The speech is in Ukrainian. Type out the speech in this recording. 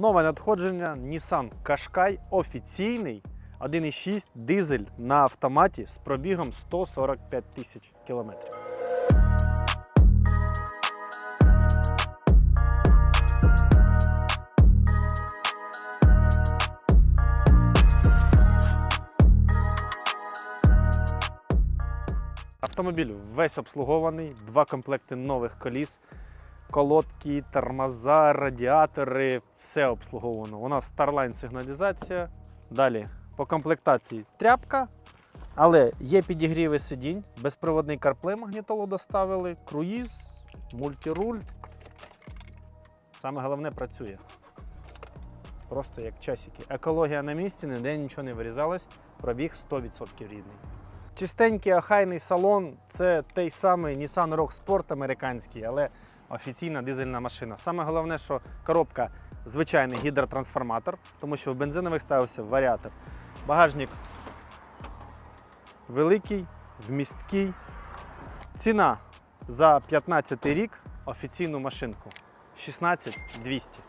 Нове надходження Nissan Qashqai офіційний 1.6 дизель на автоматі з пробігом 145 тисяч кілометрів. Автомобіль весь обслугований, два комплекти нових коліс, колодки, тормоза, радіатори, все обслуговано. У нас Starline сигналізація. Далі по комплектації тряпка, але є підігріви сидінь, безпроводний CarPlay магнітолу доставили, круїз, мультируль. Саме головне працює. Просто як часики. Екологія на місці, ніде нічого не вирізалось, пробіг 100% рідний. Чистенький охайний салон це той самий Nissan Rogue Sport американський, але офіційна дизельна машина. Саме головне, що коробка звичайний гідротрансформатор, тому що в бензинових ставився варіатор. Багажник великий, вмісткий. Ціна за 15 рік офіційну машинку 16 200.